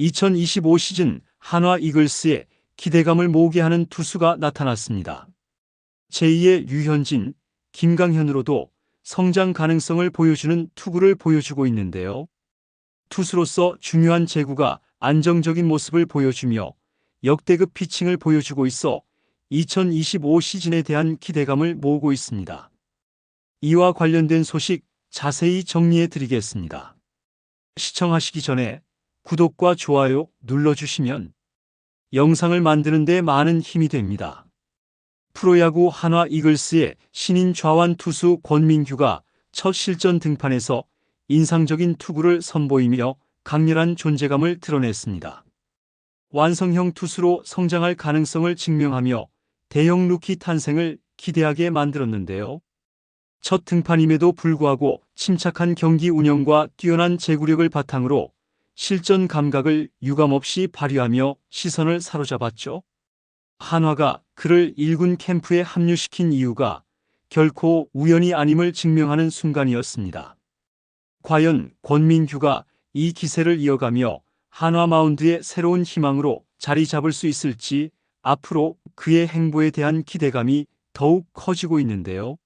2025 시즌 한화 이글스에 기대감을 모으게 하는 투수가 나타났습니다. 제2의 유현진, 김강현으로도 성장 가능성을 보여주는 투구를 보여주고 있는데요. 투수로서 중요한 제구가 안정적인 모습을 보여주며 역대급 피칭을 보여주고 있어 2025 시즌에 대한 기대감을 모으고 있습니다. 이와 관련된 소식 자세히 정리해 드리겠습니다. 시청하시기 전에 구독과 좋아요 눌러주시면 영상을 만드는 데 많은 힘이 됩니다. 프로야구 한화 이글스의 신인 좌완 투수 권민규가 첫 실전 등판에서 인상적인 투구를 선보이며 강렬한 존재감을 드러냈습니다. 완성형 투수로 성장할 가능성을 증명하며 대형 루키 탄생을 기대하게 만들었는데요. 첫 등판임에도 불구하고 침착한 경기 운영과 뛰어난 제구력을 바탕으로 실전 감각을 유감없이 발휘하며 시선을 사로잡았죠. 한화가 그를 1군 캠프에 합류시킨 이유가 결코 우연이 아님을 증명하는 순간이었습니다. 과연 권민규가 이 기세를 이어가며 한화 마운드의 새로운 희망으로 자리 잡을 수 있을지 앞으로 그의 행보에 대한 기대감이 더욱 커지고 있는데요.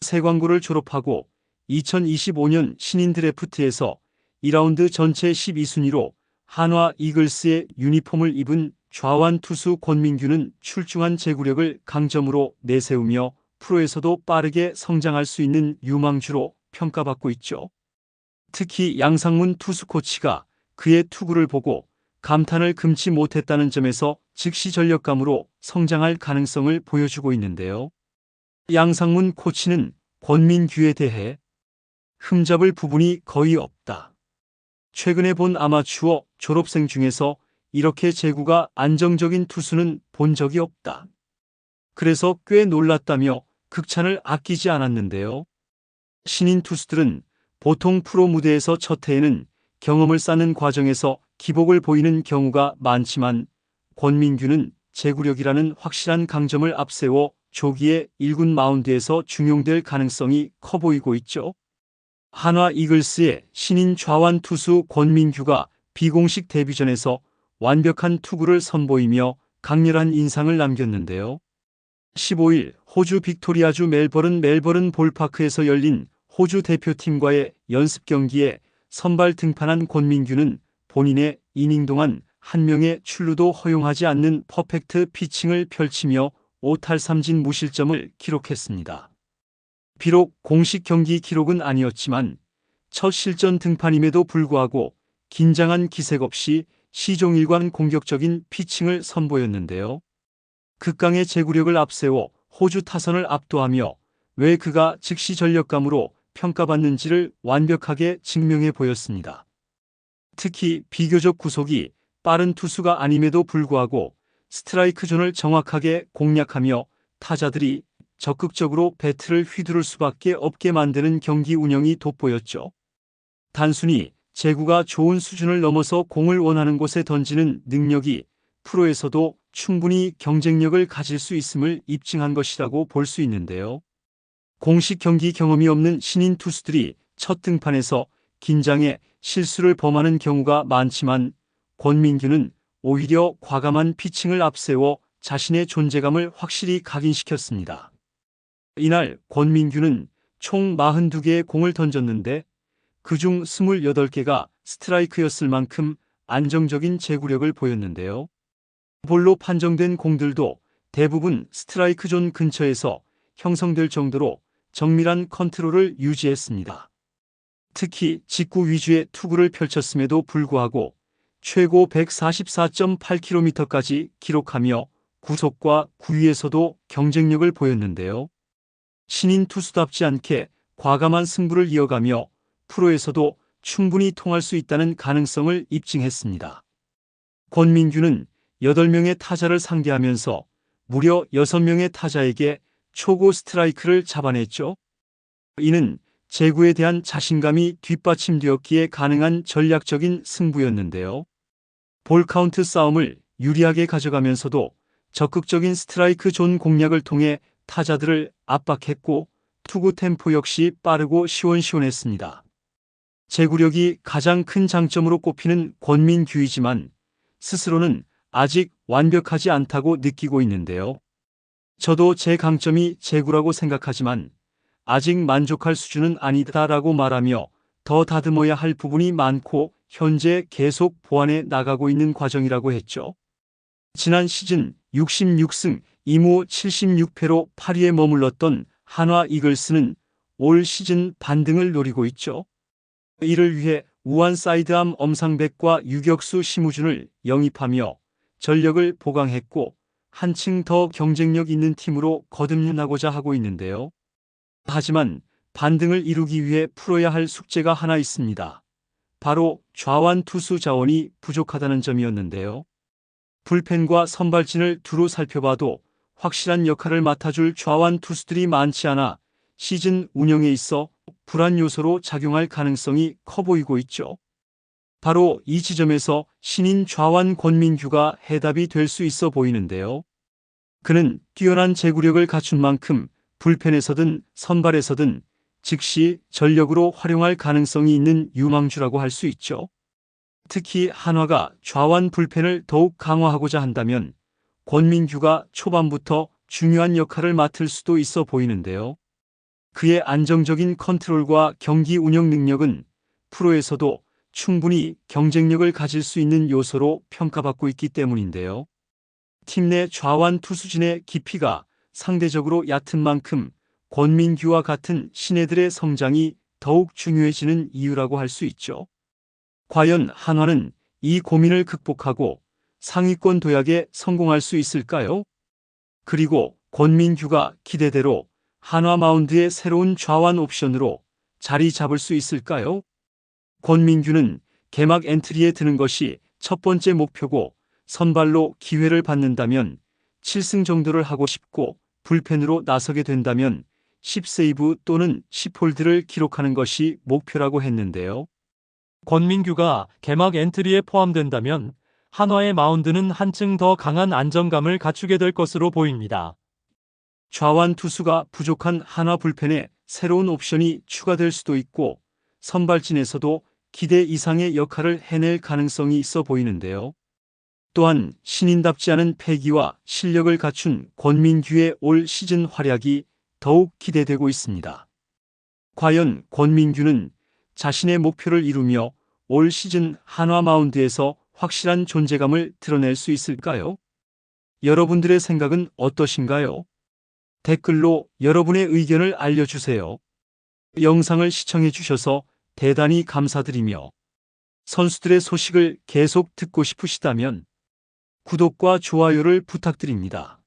새 광고를 졸업하고 2025년 신인 드래프트에서 2라운드 전체 12순위로 한화 이글스의 유니폼을 입은 좌완 투수 권민규는 출중한 제구력을 강점으로 내세우며 프로에서도 빠르게 성장할 수 있는 유망주로 평가받고 있죠. 특히 양상문 투수 코치가 그의 투구를 보고 감탄을 금치 못했다는 점에서 즉시 전력감으로 성장할 가능성을 보여주고 있는데요. 양상문 코치는 권민규에 대해 흠잡을 부분이 거의 없다. 최근에 본 아마추어 졸업생 중에서 이렇게 제구가 안정적인 투수는 본 적이 없다. 그래서 꽤 놀랐다며 극찬을 아끼지 않았는데요. 신인 투수들은 보통 프로 무대에서 첫 해에는 경험을 쌓는 과정에서 기복을 보이는 경우가 많지만 권민규는 제구력이라는 확실한 강점을 앞세워 조기에 1군 마운드에서 중용될 가능성이 커 보이고 있죠. 한화 이글스의 신인 좌완 투수 권민규가 비공식 데뷔전에서 완벽한 투구를 선보이며 강렬한 인상을 남겼는데요. 15일 호주 빅토리아주 멜버른 멜버른 볼파크에서 열린 호주 대표팀과의 연습 경기에 선발 등판한 권민규는 본인의 이닝 동안 한 명의 출루도 허용하지 않는 퍼펙트 피칭을 펼치며 5탈 3진 무실점을 기록했습니다. 비록 공식 경기 기록은 아니었지만 첫 실전 등판임에도 불구하고 긴장한 기색 없이 시종일관 공격적인 피칭을 선보였는데요. 극강의 제구력을 앞세워 호주 타선을 압도하며 왜 그가 즉시 전력감으로 평가받는지를 완벽하게 증명해 보였습니다. 특히 비교적 구속이 빠른 투수가 아님에도 불구하고 스트라이크 존을 정확하게 공략하며 타자들이 적극적으로 배트를 휘두를 수밖에 없게 만드는 경기 운영이 돋보였죠. 단순히 제구가 좋은 수준을 넘어서 공을 원하는 곳에 던지는 능력이 프로에서도 충분히 경쟁력을 가질 수 있음을 입증한 것이라고 볼 수 있는데요. 공식 경기 경험이 없는 신인 투수들이 첫 등판에서 긴장해 실수를 범하는 경우가 많지만 권민규는 오히려 과감한 피칭을 앞세워 자신의 존재감을 확실히 각인시켰습니다. 이날 권민규는 총 42개의 공을 던졌는데 그중 28개가 스트라이크였을 만큼 안정적인 제구력을 보였는데요. 볼로 판정된 공들도 대부분 스트라이크 존 근처에서 형성될 정도로 정밀한 컨트롤을 유지했습니다. 특히 직구 위주의 투구를 펼쳤음에도 불구하고 최고 144.8km까지 기록하며 구속과 구위에서도 경쟁력을 보였는데요. 신인 투수답지 않게 과감한 승부를 이어가며 프로에서도 충분히 통할 수 있다는 가능성을 입증했습니다. 권민규는 8명의 타자를 상대하면서 무려 6명의 타자에게 초고 스트라이크를 잡아냈죠. 이는 제구에 대한 자신감이 뒷받침되었기에 가능한 전략적인 승부였는데요. 볼 카운트 싸움을 유리하게 가져가면서도 적극적인 스트라이크 존 공략을 통해 타자들을 압박했고 투구 템포 역시 빠르고 시원시원했습니다. 제구력이 가장 큰 장점으로 꼽히는 권민규이지만 스스로는 아직 완벽하지 않다고 느끼고 있는데요. 저도 제 강점이 제구라고 생각하지만 아직 만족할 수준은 아니다라고 말하며 더 다듬어야 할 부분이 많고 현재 계속 보완해 나가고 있는 과정이라고 했죠. 지난 시즌 66승 2무 76패로 8위에 머물렀던 한화 이글스는 올 시즌 반등을 노리고 있죠. 이를 위해 우한 사이드암 엄상백과 유격수 심우준을 영입하며 전력을 보강했고 한층 더 경쟁력 있는 팀으로 거듭나고자 하고 있는데요. 하지만 반등을 이루기 위해 풀어야 할 숙제가 하나 있습니다. 바로 좌완 투수 자원이 부족하다는 점이었는데요. 불펜과 선발진을 두루 살펴봐도 확실한 역할을 맡아줄 좌완 투수들이 많지 않아 시즌 운영에 있어 불안 요소로 작용할 가능성이 커 보이고 있죠. 바로 이 지점에서 신인 좌완 권민규가 해답이 될 수 있어 보이는데요. 그는 뛰어난 제구력을 갖춘 만큼 불펜에서든 선발에서든 즉시 전력으로 활용할 가능성이 있는 유망주라고 할 수 있죠. 특히 한화가 좌완 불펜을 더욱 강화하고자 한다면 권민규가 초반부터 중요한 역할을 맡을 수도 있어 보이는데요. 그의 안정적인 컨트롤과 경기 운영 능력은 프로에서도 충분히 경쟁력을 가질 수 있는 요소로 평가받고 있기 때문인데요. 팀 내 좌완 투수진의 깊이가 상대적으로 얕은 만큼 권민규와 같은 신예들의 성장이 더욱 중요해지는 이유라고 할 수 있죠. 과연 한화는 이 고민을 극복하고 상위권 도약에 성공할 수 있을까요? 그리고 권민규가 기대대로 한화 마운드의 새로운 좌완 옵션으로 자리 잡을 수 있을까요? 권민규는 개막 엔트리에 드는 것이 첫 번째 목표고 선발로 기회를 받는다면 7승 정도를 하고 싶고 불펜으로 나서게 된다면 10세이브 또는 10홀드를 기록하는 것이 목표라고 했는데요. 권민규가 개막 엔트리에 포함된다면 한화의 마운드는 한층 더 강한 안정감을 갖추게 될 것으로 보입니다. 좌완 투수가 부족한 한화 불펜에 새로운 옵션이 추가될 수도 있고 선발진에서도 기대 이상의 역할을 해낼 가능성이 있어 보이는데요. 또한 신인답지 않은 패기와 실력을 갖춘 권민규의 올 시즌 활약이 더욱 기대되고 있습니다. 과연 권민규는 자신의 목표를 이루며 올 시즌 한화 마운드에서 확실한 존재감을 드러낼 수 있을까요? 여러분들의 생각은 어떠신가요? 댓글로 여러분의 의견을 알려주세요. 영상을 시청해 주셔서 대단히 감사드리며 선수들의 소식을 계속 듣고 싶으시다면 구독과 좋아요를 부탁드립니다.